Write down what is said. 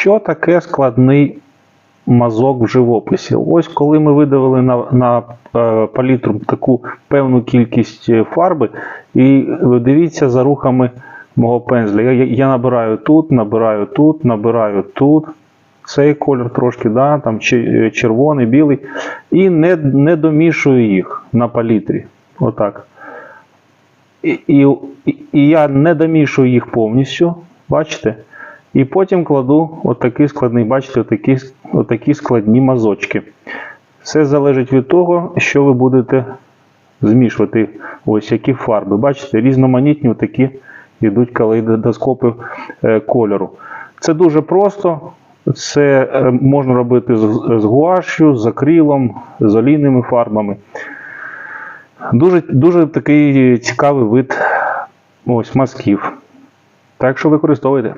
Що таке складний мазок в живописі? Ось коли ми видавили на, на е, палітру таку певну кількість е, фарби, і дивіться за рухами мого пензля. Я, я, набираю тут, набираю тут, набираю тут. Цей колір трошки, да, там е, червоний, білий. І не, не домішую їх на палітрі. Отак. І, і- і я не домішую їх повністю, бачите? І потім кладу отакий складний, бачите, отакі, отакі складні мазочки. Все залежить від того, що ви будете змішувати. Ось які фарби. Бачите, різноманітні такі йдуть калейдоскопи е, кольору. Це дуже просто. Це е, можна робити з, гуашю, з акрилом, з олійними фарбами. Дуже, дуже такий цікавий вид ось мазків. Так що використовуйте.